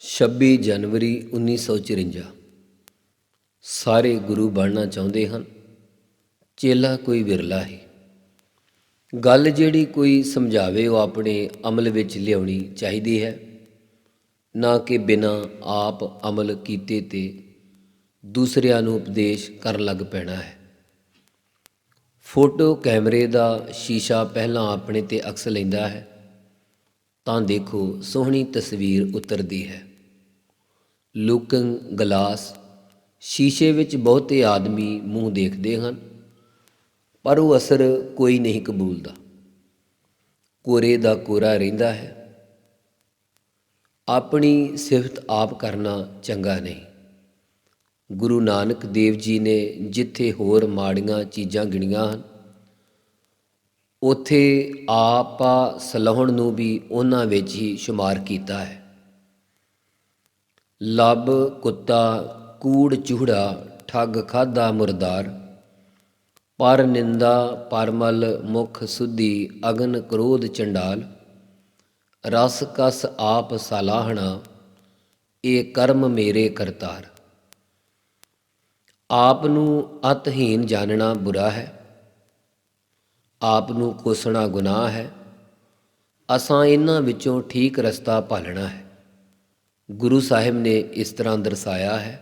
26 ਜਨਵਰੀ 1954 ਸਾਰੇ ਗੁਰੂ ਬਣਨਾ ਚਾਹੁੰਦੇ ਹਨ। ਚੇਲਾ ਕੋਈ ਵਿਰਲਾ ਹੈ। ਗੱਲ ਜਿਹੜੀ ਕੋਈ ਸਮਝਾਵੇ ਉਹ ਆਪਣੇ ਅਮਲ ਵਿੱਚ ਲਿਆਉਣੀ ਚਾਹੀਦੀ ਹੈ। ਨਾ ਕਿ ਬਿਨਾਂ ਆਪ ਅਮਲ ਕੀਤੇ ਤੇ ਦੂਸਰਿਆਂ ਨੂੰ ਉਪਦੇਸ਼ ਕਰਨ ਲੱਗ ਪੈਣਾ ਹੈ। ਫੋਟੋ ਕੈਮਰੇ ਦਾ ਸ਼ੀਸ਼ਾ ਪਹਿਲਾਂ ਆਪਣੇ ਤੇ ਅਕਸ ਲੈਂਦਾ ਹੈ। ਤਾਂ ਦੇਖੋ ਸੋਹਣੀ ਤਸਵੀਰ ਉਤਰਦੀ ਹੈ। ਲੁਕਿੰਗ ਗਲਾਸ, ਸ਼ੀਸ਼ੇ ਵਿੱਚ ਬਹੁਤੇ ਆਦਮੀ ਮੂੰਹ ਦੇਖਦੇ ਹਨ, ਪਰ ਉਹ ਅਸਰ ਕੋਈ ਨਹੀਂ ਕਬੂਲਦਾ। ਕੋਰੇ ਦਾ ਕੋਰਾ ਰਹਿੰਦਾ ਹੈ। ਆਪਣੀ ਸਿਫਤ ਆਪ ਕਰਨਾ ਚੰਗਾ ਨਹੀਂ। ਗੁਰੂ ਨਾਨਕ ਦੇਵ ਜੀ ਨੇ ਜਿੱਥੇ ਹੋਰ ਮਾੜੀਆਂ ਚੀਜ਼ਾਂ ਗਿਣੀਆਂ ਹਨ ਉਥੇ ਆਪਾ ਸਲਹਣ ਨੂੰ ਵੀ ਉਹਨਾਂ ਵਿੱਚ ਹੀ ਸ਼ੁਮਾਰ ਕੀਤਾ ਹੈ। ਲੱਭ, ਕੁੱਤਾ, ਕੂੜ, ਚੂੜਾ, ਠੱਗ, ਖਾਦਾ, ਮੁਰਦਾਰ, ਪਰ ਨਿੰਦਾ, ਪਰਮਲ, ਮੁਖ, ਸੁਧੀ, ਅਗਨ, ਕ੍ਰੋਧ, ਚੰਡਾਲ, ਰਸ, ਕਸ, ਆਪ, ਸਲਾਹਣਾ, ਇਹ ਕਰਮ ਮੇਰੇ ਕਰਤਾਰ। ਆਪ ਨੂੰ ਅਤਹੀਨ ਜਾਣਨਾ ਬੁਰਾ ਹੈ। ਆਪ ਨੂੰ ਕੋਸਣਾ ਗੁਨਾਹ ਹੈ। ਅਸਾਂ ਇਹਨਾਂ ਵਿੱਚੋਂ ਠੀਕ ਰਸਤਾ ਭਾਲਣਾ ਹੈ। ਗੁਰੂ ਸਾਹਿਬ ਨੇ ਇਸ ਤਰ੍ਹਾਂ ਦਰਸਾਇਆ ਹੈ,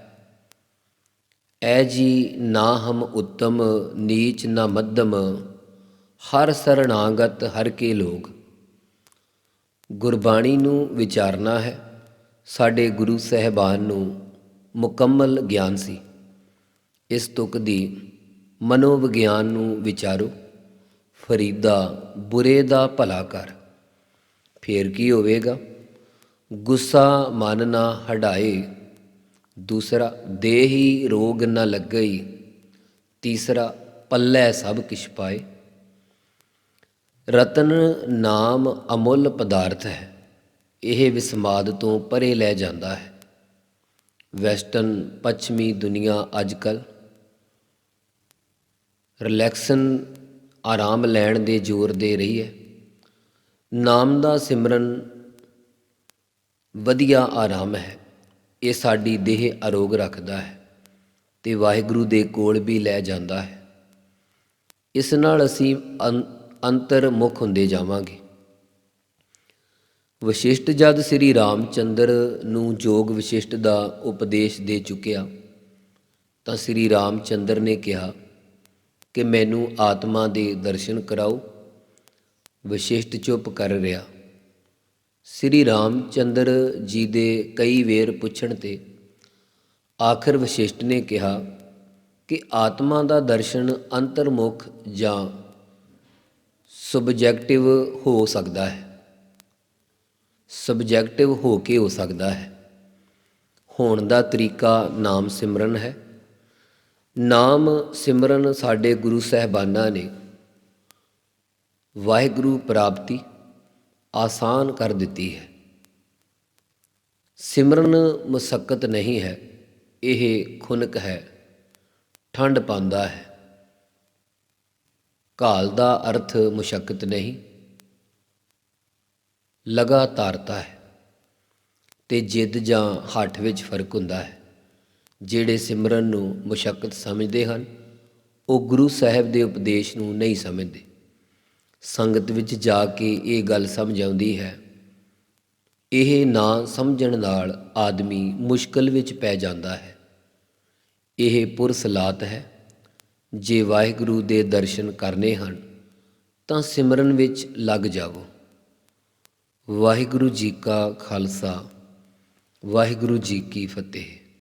ਐ ਜੀ ਨਾ ਹਮ ਉੱਤਮ, ਨੀਚ ਨਾ ਮੱਧਮ, ਹਰ ਸਰਣਾਗਤ ਹਰ ਕੇ ਲੋਗ। ਗੁਰਬਾਣੀ ਨੂੰ ਵਿਚਾਰਨਾ ਹੈ, ਸਾਡੇ ਗੁਰੂ ਸਹਿਬਾਨ ਨੂੰ ਮੁਕੰਮਲ ਗਿਆਨ ਸੀ। ਇਸ ਤੁਕ ਦੀ ਮਨੋਵਿਗਿਆਨ ਨੂੰ ਵਿਚਾਰੋ। ਫਰੀਦਾ, ਬੁਰੇ ਦਾ ਭਲਾ ਕਰ। ਫੇਰ ਕੀ ਹੋਵੇਗਾ? ਗੁੱਸਾ ਮਨ ਨਾ ਹਟਾਏ ਦੂਸਰਾ ਦੇਹੀ ਰੋਗ ਨਾ ਲੱਗਈ, ਤੀਸਰਾ ਪੱਲੇ ਸਭ ਕਿਛ ਪਾਏ। ਰਤਨ ਨਾਮ ਅਮੁੱਲ ਪਦਾਰਥ ਹੈ, ਇਹ ਵਿਸਮਾਦ ਤੋਂ ਪਰੇ ਲੈ ਜਾਂਦਾ ਹੈ। ਵੈਸਟਰਨ ਪੱਛਮੀ ਦੁਨੀਆ ਅੱਜਕੱਲ ਰਿਲੈਕਸਨ ਆਰਾਮ ਲੈਣ ਦੇ ਜ਼ੋਰ ਦੇ ਰਹੀ ਹੈ। ਨਾਮ ਦਾ ਸਿਮਰਨ ਵਧੀਆ ਆਰਾਮ ਹੈ। ਇਹ ਸਾਡੀ ਦੇਹ ਅਰੋਗ ਰੱਖਦਾ ਹੈ ਤੇ ਵਾਹਿਗੁਰੂ ਦੇ ਕੋਲ ਵੀ ਲੈ ਜਾਂਦਾ ਹੈ। ਇਸ ਨਾਲ ਅਸੀਂ ਅੰਤਰਮੁਖ ਹੁੰਦੇ ਜਾਵਾਂਗੇ। ਵਸ਼ਿਸ਼ਟ ਜਦ ਸ੍ਰੀ ਰਾਮਚੰਦਰ ਨੂੰ ਜੋਗ ਵਿਸ਼ਿਸ਼ਟ ਦਾ ਉਪਦੇਸ਼ ਦੇ ਚੁੱਕਿਆ, ਤਾਂ ਸ੍ਰੀ ਰਾਮਚੰਦਰ ਨੇ ਕਿਹਾ ਕਿ ਮੈਨੂੰ ਆਤਮਾ ਦੇ ਦਰਸ਼ਨ ਕਰਾਓ। ਵਿਸ਼ਿਸ਼ਟ ਚੁੱਪ ਕਰ ਰਿਹਾ। ਸ੍ਰੀ ਰਾਮ ਚੰਦਰ ਜੀ ਦੇ ਕਈ ਵੇਰ ਪੁੱਛਣ ਤੇ ਆਖਰ ਵਿਸ਼ਿਸ਼ਟ ਨੇ ਕਿਹਾ ਕਿ ਆਤਮਾ ਦਾ ਦਰਸ਼ਨ ਅੰਤਰਮੁਖ ਜਾਂ ਸਬਜੈਕਟਿਵ ਹੋ ਸਕਦਾ ਹੈ। ਸਬਜੈਕਟਿਵ ਹੋ ਕੇ ਹੋ ਸਕਦਾ ਹੈ। ਹੋਣ ਦਾ ਤਰੀਕਾ ਨਾਮ ਸਿਮਰਨ ਹੈ। ਨਾਮ ਸਿਮਰਨ ਸਾਡੇ ਗੁਰੂ ਸਹਿਬਾਨਾਂ ਨੇ। ਵਾਹਿਗੁਰੂ ਪ੍ਰਾਪਤੀ ਆਸਾਨ ਕਰ ਦਿੱਤੀ ਹੈ। ਸਿਮਰਨ ਮੁਸਕਤ ਨਹੀਂ ਹੈ, ਇਹ ਖੁਨਕ ਹੈ ਠੰਡ ਪਾਉਂਦਾ ਹੈ। ਕਾਲ ਦਾ ਅਰਥ ਮੁਸ਼ਕਤ ਨਹੀਂ, ਲਗਾਤਾਰਤਾ ਹੈ ਤੇ ਜਿੱਦ ਜਾਂ ਹੱਠ ਵਿੱਚ ਫ਼ਰਕ ਹੁੰਦਾ ਹੈ। ਜਿਹੜੇ ਸਿਮਰਨ ਨੂੰ ਮੁਸ਼ਕਲ ਸਮਝਦੇ ਹਨ, ਉਹ ਗੁਰੂ ਸਾਹਿਬ ਦੇ ਉਪਦੇਸ਼ ਨੂੰ ਨਹੀਂ ਸਮਝਦੇ। ਸੰਗਤ ਵਿੱਚ ਜਾ ਕੇ ਇਹ ਗੱਲ ਸਮਝ ਆਉਂਦੀ ਹੈ, ਇਹ ਨਾ ਸਮਝਣ ਨਾਲ ਆਦਮੀ ਮੁਸ਼ਕਲ ਵਿੱਚ ਪੈ ਜਾਂਦਾ ਹੈ। ਇਹ ਪੁਰਸਲਾਤ ਹੈ, ਜੇ ਵਾਹਿਗੁਰੂ ਦੇ ਦਰਸ਼ਨ ਕਰਨੇ ਹਨ, ਤਾਂ ਸਿਮਰਨ ਵਿੱਚ ਲੱਗ ਜਾਵੋ। ਵਾਹਿਗੁਰੂ ਜੀ ਕਾ ਖਾਲਸਾ, ਵਾਹਿਗੁਰੂ ਜੀ ਕੀ ਫਤਿਹ।